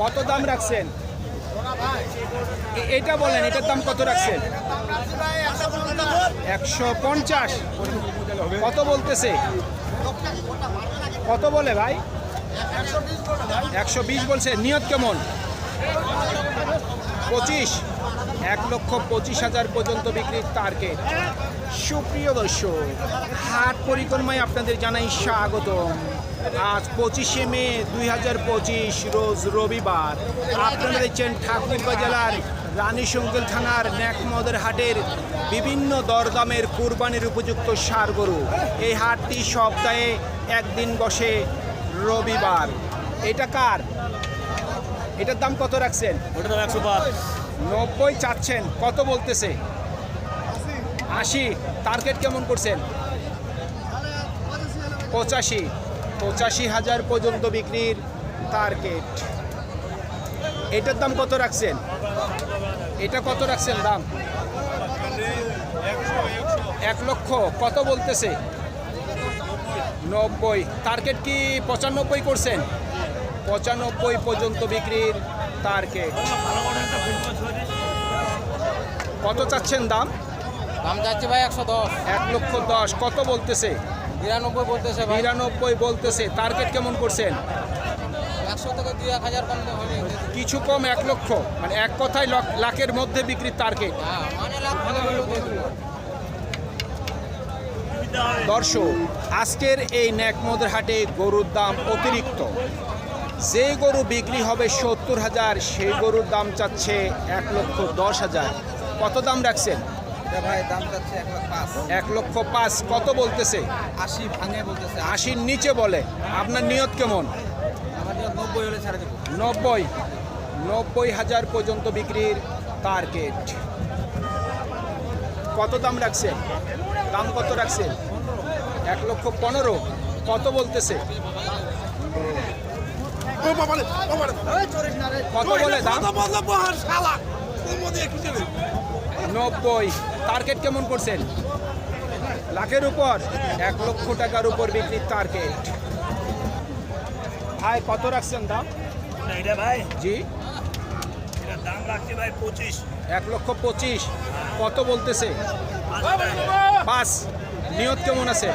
কত দাম রাখছেন? এটা বলেন, এটার দাম কত রাখছেন? একশো পঞ্চাশ। কত বলতেছে? কত বলে ভাই? একশো বিশ বলছে। নিয়ত কেমন? পঁচিশ। এক লক্ষ পঁচিশ হাজার পর্যন্ত বিক্রির টার্গেট সুপ্রিয় দর্শক, হাট পরিক্রমায় আপনাদের জানাই স্বাগতম। আজ পঁচিশে মে দুই হাজার পঁচিশ রোজ রবিবার। আপনারা দেখছেন ঠাকুরগাঁ জেলার রানী শঙ্কল থানার ন্যাকমদের হাটের বিভিন্ন দরদামের কুরবানির উপযুক্ত সার গরু। এই হাটটি সপ্তাহে একদিন বসে রবিবার। এটা কার? এটার দাম কত রাখছেন? ওটা দাম একশো পাঁচ। নব্বই চাচ্ছেন। কত বলতেছে? আশি। টার্গেট কেমন করছেন? পঁচাশি। পঁচাশি হাজার পর্যন্ত বিক্রির টার্গেট এটার দাম কত রাখছেন? এটা কত রাখছেন দাম? এক লক্ষ কত বলতেছে? নব্বই। টার্গেট কি পঁচানব্বই করছেন? পঁচানব্বই পর্যন্ত বিক্রির টার্গেট কত চাচ্ছেন দাম? দাম যাচ্ছে ভাই একশো দশ। এক লক্ষ দশ। কত বলতেছে? বিরানব্বই বলতেছে ভাই। বিরানব্বই বলতেছে। টার্গেট কেমন করছেন? একশো থেকে দুই এক হাজার কম হবে কিছু কম এক লক্ষ। মানে এক কথায় লাখের মধ্যে বিক্রির টার্গেট হ্যাঁ মানে দেবো। দর্শক আজকের এই ন্যাকমদের হাটে গরুর দাম অতিরিক্ত। যে গরু বিক্রি হবে সত্তর হাজার সেই গরুর দাম চাচ্ছে এক লক্ষ দশ হাজার। কত দাম রাখছেন? এটা ভাই দাম যাচ্ছে এক লক্ষ পাঁচ। কত বলতেছে? আশি ভাঙে বলতেছে। আশির নিচে বলে। আপনার নিয়ত কেমন? নব্বই হলে ছাড়ে নব্বই। নব্বই হাজার পর্যন্ত বিক্রির টার্গেট কত দাম রাখছেন দাম কত রাখছেন এক লক্ষ পনেরো। কত বলতেছে? কত বলে দাম? নব্বই। টার্গেট কেমন করছেন? লাখের উপর এক লক্ষ টাকার উপর বিক্রির টার্গেট ভাই কত রাখছেন দাম? ভাই। জি। দাম রাখছি ভাই পঁচিশ। এক লক্ষ পঁচিশ। কত বলতেছে। পাঁচ নিয়ত কেমন আছে?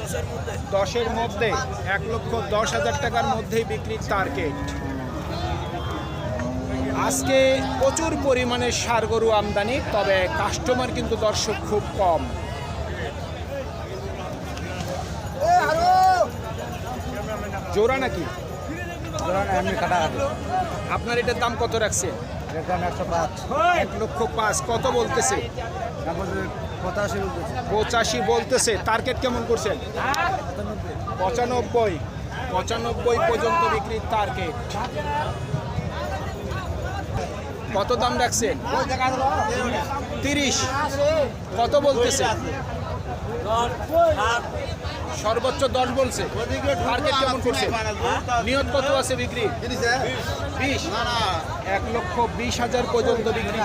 দশের মধ্যে। দশের মধ্যে এক লক্ষ দশ হাজার টাকার মধ্যেই বিক্রির টার্গেট আজকে প্রচুর পরিমাণে সার গরু আমদানি তবে কাস্টমার কিন্তু দর্শক খুব কম। জোড়া নাকি? আপনার এটার দাম কত রাখছে? এক লক্ষ পাঁচ কত বলতেছে? পঁচাশি বলতেছে। পঁচাশি বলতেছে টার্গেট কেমন করছেন? পঁচানব্বই। পঁচানব্বই। পর্যন্ত বিক্রির টার্গেট কত দাম রাখছেন? তিরিশ। কত বলতেছে? সর্বোচ্চ দশ বলছে। টার্গেট কেমন করছে? নিয়ত কত আছে বিক্রি? বিশ। এক লক্ষ বিশ হাজার পর্যন্ত বিক্রি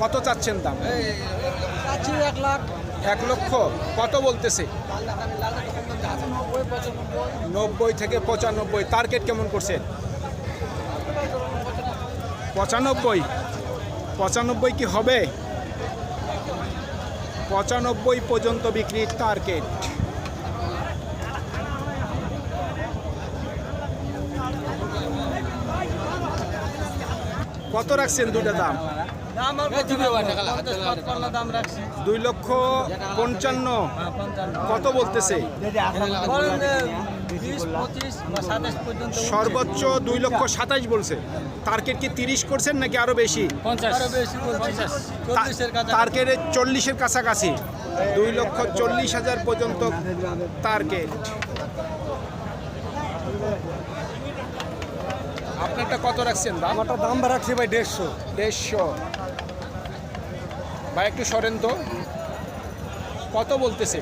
কত চাচ্ছেন দাম? এক লাখ। এক লক্ষ কত বলতেছে? নব্বই থেকে পঁচানব্বই। টার্গেট কেমন করছেন পঁচানব্বই। পঁচানব্বই কি হবে? পঁচানব্বই পর্যন্ত বিক্রির টার্গেট কত রাখছেন দুইটা দাম? দুই লক্ষ পঞ্চান্ন। কত বলতেছে? সাতাশ সর্বোচ্চ দুই লক্ষ সাতাইশ বলছে। টার্গেট কি তিরিশ করছেন নাকি আরও বেশি? পঞ্চাশ। আরও বেশি পঞ্চাশ। চল্লিশের কাছাকাছি। দুই লক্ষ চল্লিশ হাজার পর্যন্ত টার্গেট। আপনারটা কত রাখছেন দাম? দাম রাখছি ভাই দেড়শো। দেড়শো। ভাই একটু সরেন তো। কত বলতেছে?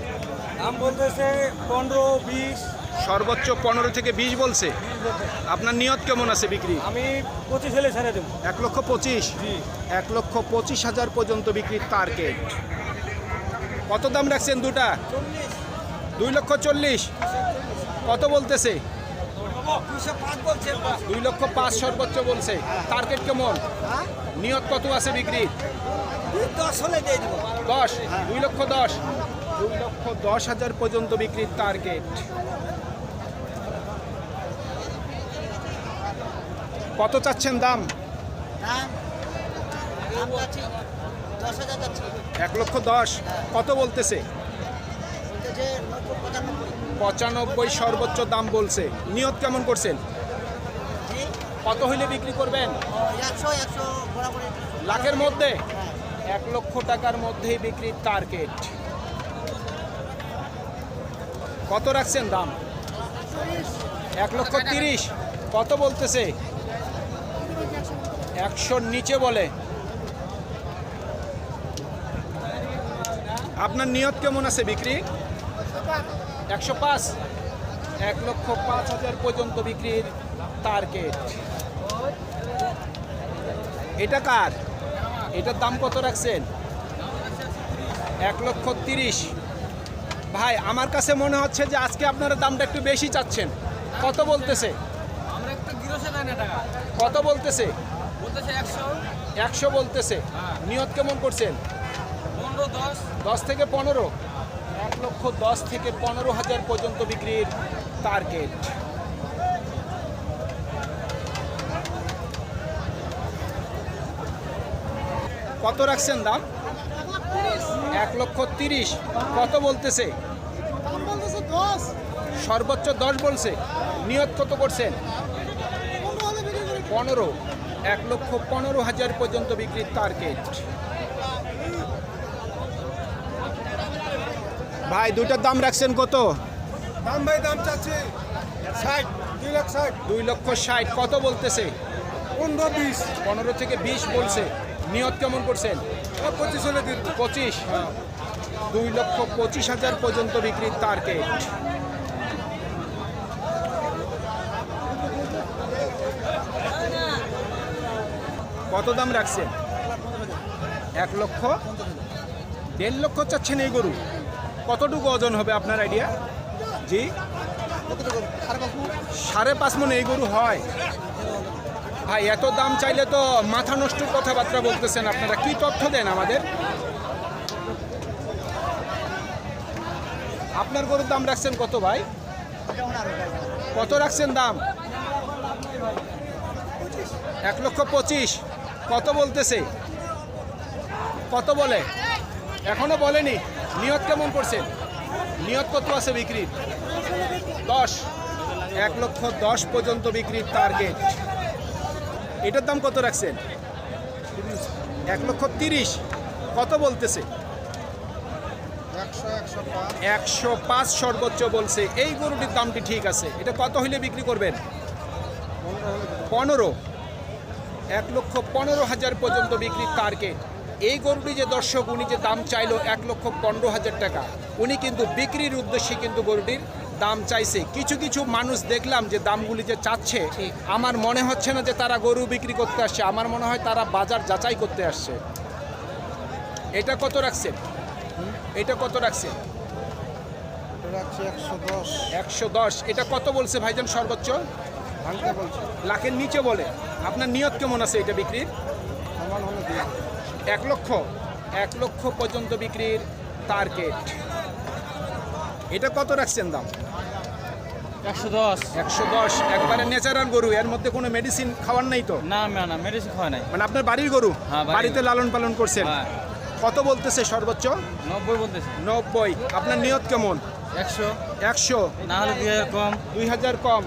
দাম বলতেছে পনেরো বিশ। সর্বোচ্চ পনেরো থেকে বিশ বলছে। আপনার নিয়ত কেমন আছে বিক্রি? আমি পঁচিশ হলে ছেড়ে দেবো। এক লক্ষ পঁচিশ? এক লক্ষ পঁচিশ হাজার পর্যন্ত বিক্রির টার্গেট। কত দাম রাখছেন দুটা? দুই লক্ষ চল্লিশ। কত বলতেছে? দুই লক্ষ পাঁচ সর্বোচ্চ বলছে। টার্গেট কেমন? নিয়ত কত আছে বিক্রি? দশ। হলে দশ দুই লক্ষ দশ। দুই লক্ষ দশ হাজার পর্যন্ত বিক্রির টার্গেট কত চাচ্ছেন দাম? এক লক্ষ দশ। কত বলতেছে? পঁচানব্বই সর্বোচ্চ দাম বলছে। নিয়ত কেমন করছেন? কত হইলে বিক্রি করবেন? লাখের মধ্যে? এক লক্ষ টাকার মধ্যেই বিক্রির টার্গেট। কত রাখছেন দাম? এক লক্ষ তিরিশ। কত বলতেছে? একশোর নিচে বলে। আপনার নিয়ত কেমন আছে বিক্রি? একশো পাঁচ। এক লক্ষ পাঁচ হাজার পর্যন্ত বিক্রির টার্গেট এটা কার? এটার দাম কত রাখছেন? এক লক্ষ তিরিশ। ভাই আমার কাছে মনে হচ্ছে যে আজকে আপনারা দামটা একটু বেশি চাচ্ছেন। কত বলতেছে? কত বলতেছে? একশো। একশো বলতেছে। নিয়ত কেমন করছেন? পনেরো দশ। দশ থেকে পনেরো? এক লক্ষ দশ থেকে পনেরো হাজার পর্যন্ত বিক্রির টার্গেট। কত রাখছেন দাম? এক লক্ষ তিরিশ। কত বলতেছে? সর্বোচ্চ দশ বলছে। নিয়ত কত করছেন? পনেরো। এক লক্ষ পনেরো হাজার পর্যন্ত বিক্রির টার্গেট। ভাই দুইটার দাম রাখছেন কত? দাম ভাই দাম চাচ্ছে ষাট দুই লাখ ষাট। দুই লক্ষ ষাট কত বলতেছে? পনেরো বিশ। পনেরো থেকে বিশ বলছে। নিয়ত কেমন করছেন? পঁচিশ হলে দেবো। পঁচিশ? দুই লক্ষ পঁচিশ হাজার পর্যন্ত বিক্রির টার্গেট কত দাম রাখছেন? এক লক্ষ? দেড় লক্ষ চাচ্ছেন এই গরু? কতটুকু ওজন হবে আপনার আইডিয়া জি। সাড়ে পাঁচ মন এই গরু হয়। ভাই, এত দাম চাইলে তো মাথা নষ্ট কথাবার্তা বলতেছেন আপনারা। কি তথ্য দেন আমাদের? আপনার গরুর দাম রাখছেন কত ভাই? কত রাখছেন দাম? এক লক্ষ পঁচিশ। কত বলতেছে? কত বলে? এখনও বলেনি? নিয়ত কেমন করছেন নিয়ত কত আছে বিক্রির? দশ। এক লক্ষ দশ পর্যন্ত বিক্রির টার্গেট এটার দাম কত রাখছেন? এক লক্ষ তিরিশ। কত বলতেছে? একশো পাঁচ সর্বোচ্চ বলছে। এই গরুটির দামটি ঠিক আছে। এটা কত হইলে বিক্রি করবেন? পনেরো। এক লক্ষ পনেরো হাজার পর্যন্ত বিক্রির টার্গেট এই গরুটি যে দর্শক উনি যে দাম চাইলো এক লক্ষ পনেরো হাজার টাকা উনি কিন্তু বিক্রির উদ্দেশ্যে কিন্তু গরুটির দাম চাইছে। কিছু কিছু মানুষ দেখলাম যে দামগুলি যে চাচ্ছে আমার মনে হচ্ছে না যে তারা গরু বিক্রি করতে আসছে আমার মনে হয় তারা বাজার যাচাই করতে আসছে। এটা কত রাখছেন? এটা কত রাখছেন? রাখছি একশো দশ। একশো দশ। এটা কত বলছে ভাইজান সর্বোচ্চ? লাখের নিচে বলে। আপনার নিয়ত কেমন আছে এটা বিক্রির? এক লক্ষ এক লক্ষ পর্যন্ত বিক্রির টার্গেট এটা কত রাখছেন দাম? একশো দশ। একশো দশ। একবারে ন্যাচারাল গরু এর মধ্যে কোনো মেডিসিন খাওয়ার নাই তো? না না না মেডিসিন খাওয়া নাই। মানে আপনার বাড়ির গরু? হ্যাঁ, বাড়িতে লালন পালন করছেন? হ্যাঁ। কত বলতেছে সর্বোচ্চ? নব্বই বলতেছে। নব্বই। আপনার নিয়ত কেমন? একশো। একশো। না হলে দুই হাজার কম। দুই হাজার কম।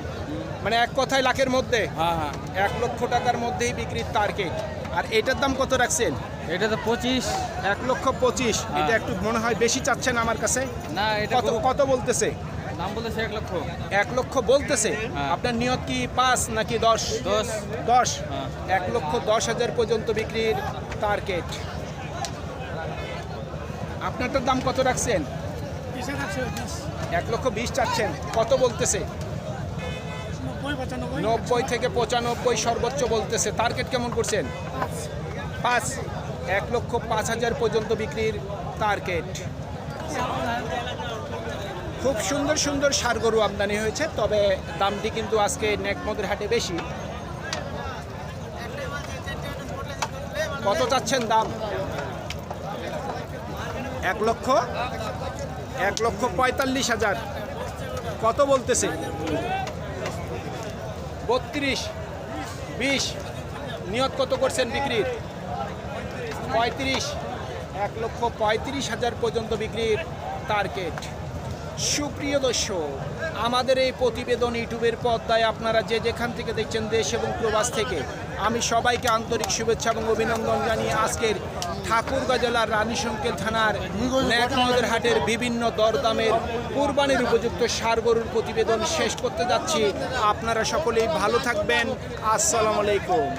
মানে এক কথায় লাখের মধ্যে? হ্যাঁ হ্যাঁ। এক লক্ষ টাকার মধ্যেই বিক্রির টার্গেট আর এটার দাম কত রাখছেন? এটা তো পঁচিশ। এক লক্ষ পঁচিশ। এটা হ্যাঁ। একটু মনে হয় বেশি চাচ্ছেন আমার কাছে। না এটা কত কত বলতেছে? দাম বলতেছে এক লক্ষ। এক লক্ষ বলতেছে। আপনার নিয়ত কি পাঁচ নাকি দশ? দশ। দশ। এক লক্ষ দশ হাজার পর্যন্ত বিক্রির টার্গেট আপনারটার দাম কত রাখছেন? এক লক্ষ বিশ চাচ্ছেন। কত বলতেছে? নব্বই থেকে পঁচানব্বই সর্বোচ্চ বলতেছে। টার্গেট কেমন করছেন? পাঁচ। এক লক্ষ পাঁচ হাজার পর্যন্ত বিক্রির টার্গেট খুব সুন্দর সুন্দর সার গরু আমদানি হয়েছে তবে দামটি কিন্তু আজকে নেকমদের হাটে বেশি। কত চাচ্ছেন দাম? এক লক্ষ? এক লক্ষ পঁয়তাল্লিশ হাজার। কত বলতেছে? বত্রিশ, বিশ, নিয়ত কত করছেন বিক্রির? পঁয়ত্রিশ, এক লক্ষ পঁয়ত্রিশ হাজার পর্যন্ত বিক্রির টার্গেট সুপ্রিয় দর্শক, আমাদের এই প্রতিবেদন ইউটিউবের পর্দায় আপনারা যে যেখান থেকে দেখছেন দেশ এবং প্রবাস থেকে, আমি সবাইকে আন্তরিক শুভেচ্ছা এবং অভিনন্দন জানিয়ে আজকের ঠাকুরগাঁ জেলার রানী সংকেল থানার ন্যাকনদের হাটের বিভিন্ন দরদামের কুরবানির উপযুক্ত সার গরুর প্রতিবেদন শেষ করতে যাচ্ছি। আপনারা সকলেই ভালো থাকবেন। আসসালামু আলাইকুম।